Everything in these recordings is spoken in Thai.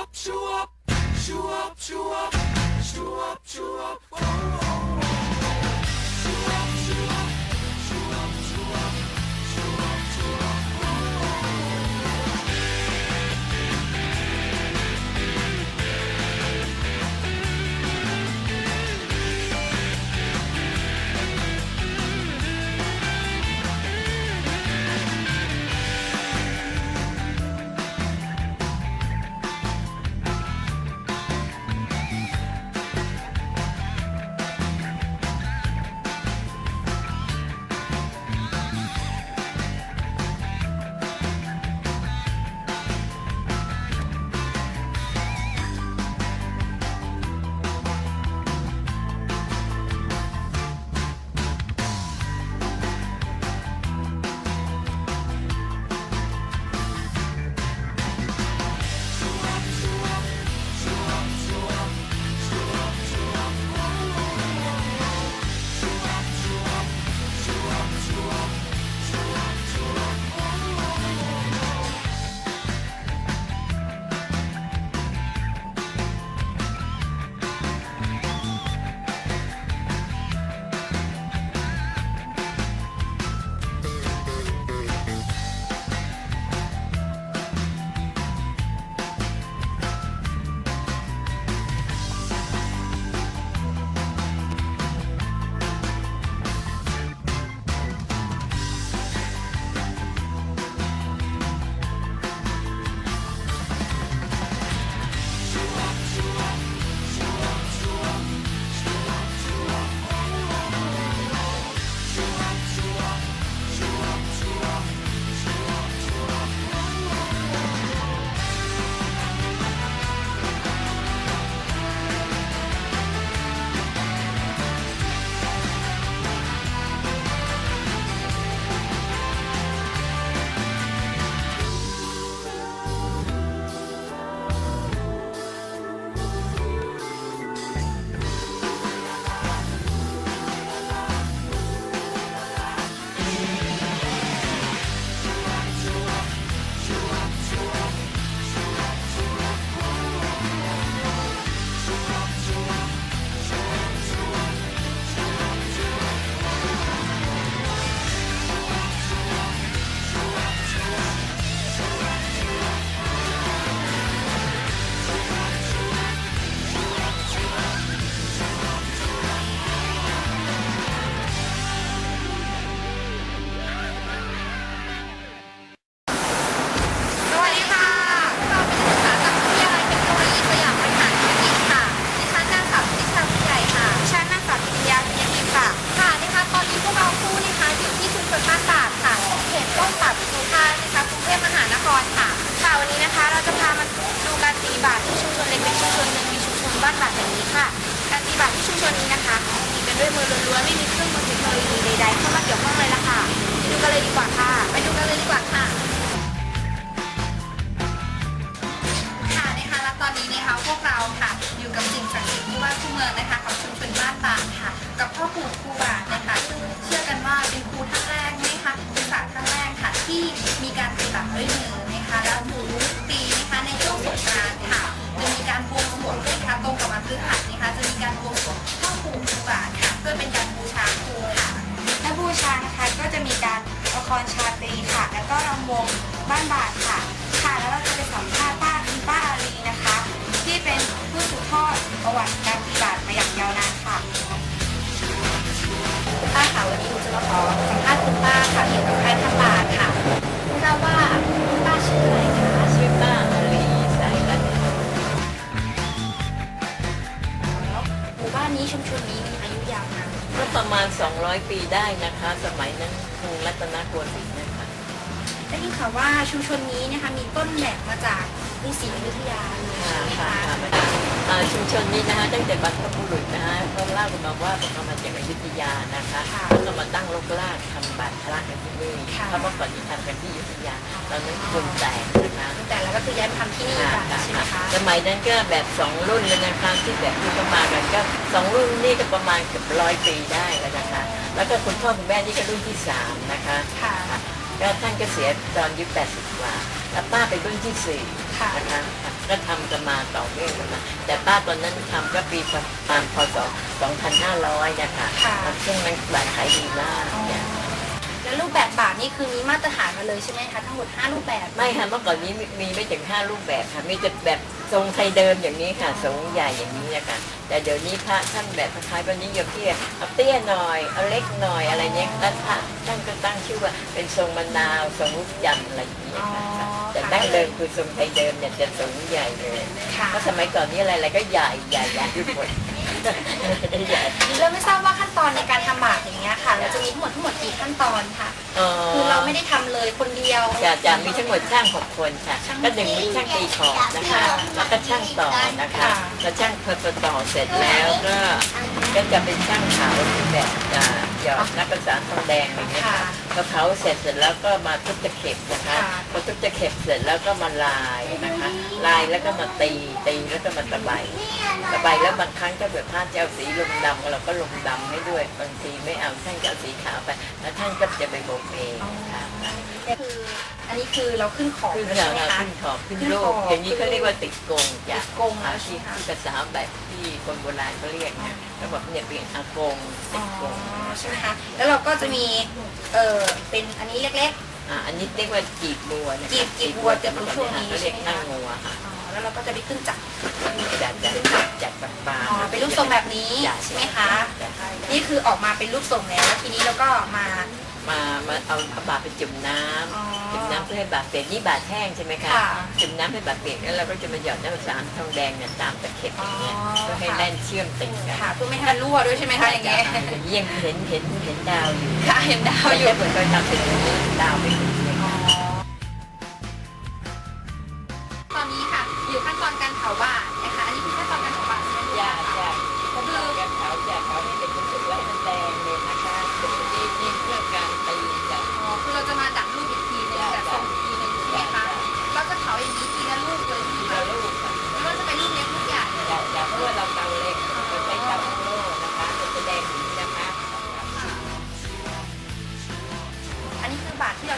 up, chew up, chew up, chew up, chew up, chew up. Oh, oh, oh. บาทที่ชุมชนเล็กๆชุมชนหนึ่งในชุมชนบ้านตาดแห่งนี้ค่ะ การตีบาทที่ชุมชนนี้นะคะตีกันด้วยมือล้วนๆไม่มีเครื่องมือเทคโนโลยีใดๆเข้ามาเกี่ยวข้องเลยล่ะค่ะไปดูกันเลยดีกว่าค่ะ ไปดูกันเลยดีกว่าค่ะค่ะนะคะและตอนนี้นะคะพวกเราค่ะ อยู่กับสิ่งศักดิ์สิทธิ์ที่ว่าคู่เมืองนะคะของชุมชนบ้านตาดค่ะ กับพ่อปู่ครูบา ตรงกับวันพฤหัสนะคะ จะมีการบวงสรวงพ่อปู่ครูบาค่ะเพื่อเป็นการบูชาครูค่ะและบูชานะคะก็จะมีการละครชาตรีค่ะ แล้วก็รำวงบ้านบาทค่ะ ค่ะ แล้วเราจะไปสัมภาษณ์ป้าคุณป้าอารีนะคะ ที่เป็นผู้สืบทอดประวัติการปฏิบัติมาอย่าง ประมาณ 200 ปีได้นะคะ สมัยนั้นกรุงรัตนโกสินทร์ ได้ยินข่าวว่าชุมชนนี้นะคะมีต้นแบบมาจากกรุงศรีอยุธยาเลยใช่ค่ะไหมค่ะคะค่ะอ่าชุมชนนี้นะคะตั้งแต่บรรพบุรุษนะคะเขาเล่ากันมาว่าเขามาจากอยุธยานะคะแล้วก็มาตั้งรกรากทำบาตรพระกันที่นี่เพราะเมื่อก่อนที่ทำกันที่อยุธยาตอนนั้นคนแตกนะคะแต่แล้วก็คือย้ายมาทำที่นี่ค่ะกันค่ะใช่ไหมค่ะคะสมัยนั้นก็แบบสองรุ่นเลยนะคะที่แบบที่เขามากันก็สองรุ่นนี่ก็ประมาณเกือบร้อยปีได้แล้วนะคะ แล้วก็คุณพ่อคุณแม่นี่ก็รุ่นที่สามนะคะ ค่ะค่ะก็ท่านก็เสียตอนอายุ80กว่าแล้วป้าเป็นรุ่นที่สี่ค่ะนะคะก็ทำกันมาต่อเนื่องกันมาแต่ป้าตอนนั้นทำก็ปีประมาณพศ2500นะคะค่ะซึ่งมันบาทขายดีมากเนี่ย แล้วรูปแบบบาทนี่คือมีมาตรฐานมาเลยใช่ไหมคะทั้งหมด5รูปแบบไม่ค่ะเมื่อก่อนนี้มีมีไม่ถึง5รูปแบบค่ะมีแต่แบบทรงไทยเดิมอย่างนี้ค่ะทรงใหญ่อย่างนี้นะคะแต่เดี๋ยวนี้พระท่านแบบคล้ายๆวันนี้ยมที่เอาเตี้ยหน่อยเอาเล็กหน่อยอะไรเนี้ยแล้วพระท่านก็ตั้งชื่อว่าเป็นทรงมะนาวทรงลูกยันต์อะไรอย่างเงี้ยค่ะแต่ดั้งเดิมคือทรงไทยเดิมเนี่ยจะทรงใหญ่เลยค่ะ เพราะสมัยก่อนนี้อะไรๆก็ใหญ่ใหญ่ใหญ่ทุกคนใหญ่ แล้วไม่ทราบว่าขั้นตอนในการทำบาทอย่างเงี้ยค่ะ เราจะมีทั้งหมดทั้งหมดกี่ขั้นตอนค่ะ คือเราไม่ได้ทำเลยคนเดียว จะจะมีทั้งหมดช่างหกคนค่ะ ก็หนึ่งมีช่างตีขอบนะคะ แล้วก็ช่างต่อนะคะค่ะแล้วช่างพอต่อเสร็จแล้วก็ก็จะเป็นช่างเผาที่แบบอ่าหยอดนักประสานทองแดงอะไรเงี้ยค่ะพอเผาเสร็จเสร็จแล้วก็มาทุบตะเข็บนะคะค่ะพอทุบตะเข็บเสร็จแล้วก็มาลายนะคะ ลายแล้วก็มาตีตีแล้วก็มาตะไบตะไบแล้วบางครั้งก็แบบท่านจะเอาสีลมดำเราก็ลมดำให้ด้วยบางทีไม่เอาท่านก็เอาสีขาวไปแล้วท่านก็จะไปโบกเองค่ะคืออันนี้คือเราขึ้นของขึ้นแล้วเหใช่ไหมคะขึ้นขอบขึ้นโลกอย่างนี้เขาเรียกว่าติดกงจ้ะติดกงอาแล้วใช่ชีไหมพคะที่ภาษาแบบที่คนโบราณเขาเรียกเนี่ยเขาบอกเนี่ยเป็นอากงติอ๋อดกงใช่ไหมคะแล้วเราก็จะมีเออเป็นอันนี้เล็ก อ่าอันนี้เรียกว่าจีบบัวนะจีบจีบบัวจะเป็นช่วงนี้เขาเรียกนั่งงัวค่ะๆอ๋อแล้วเราก็จะไปขึ้นจักรจัดจัดจัดปลาปลาอ๋อเป็นรูปทรงแบบนี้ใช่ไหมคะนี่คือออกมาเป็นรูปทรงแล้วทีนี้เราก็มามามาเอาเอาบาตรไปจุ่มน้อ๋อำ จุ่มน้ำเพื่อให้บาตรเปียกนี่บาตรแห้งใช่ไหมคะค่ะจุ่มน้ำให้บาตรเปียกแล้วเราก็จะมาหยอดน้ำมันสารทองแดงเนี่ยตามตะเข็บอย่างเงี้ยอ๋อ เพื่อให้แล่นเชื่อมติดกันค่ะเพื่อไม่ให้มันรั่วด้วยใช่ไหมคะอย่างเงี้ยยังเห็นเห็นเห็นดาวอยู่ค่ะเห็นดาวเขาออยู่ยู่เหมือนกันทำเป็นดาวไม่ถึงเลยอ๋อค่ะต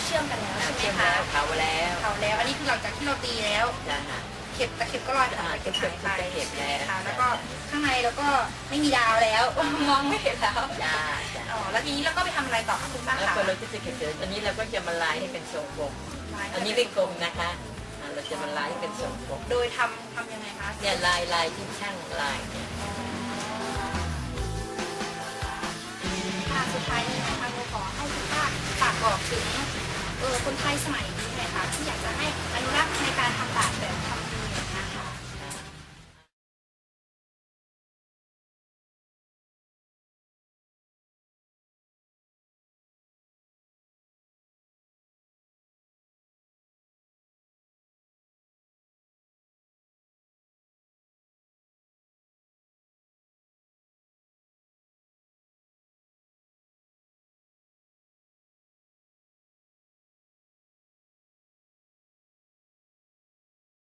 เราเชื่อมกันแล้วใช่ไหมเชื่อมคะแล้วเผาแล้วเผาแล้ว อันนี้คือหลังจากที่เราตีแล้ว จ้ะฮะเข็บตะเข็บก็ลอยอ่าหายเก็บหายไปเก็บแล้ว ค่ะแล้วก็ข้างในเราก็ไม่มีดาวแล้ว มองไม่เห็นแล้วจ้าจ้าอ๋อแล้วทีนี้เราก็ไปทำอะไรต่อคะคุณป้าแล้วคะพอเราก็จะเก็บเสร็จอันนี้เราก็จะมาลายให้เป็นทรงกลมอันนี้ไม่กลมนะคะอ่าเราจะมาลายให้เป็นทรงกลมโดยทำทำยังไงคะเนี่ยลายลายที่ช่างลายเนี่ยค่ะสุดท้ายนี้นะคะเราขอให้คุณป้าฝากบอกถึงเออคนไทยสมัยนี้น่อยค่ะที่อยากจะให้อนุรักษ์ในการทำบาตรแบบ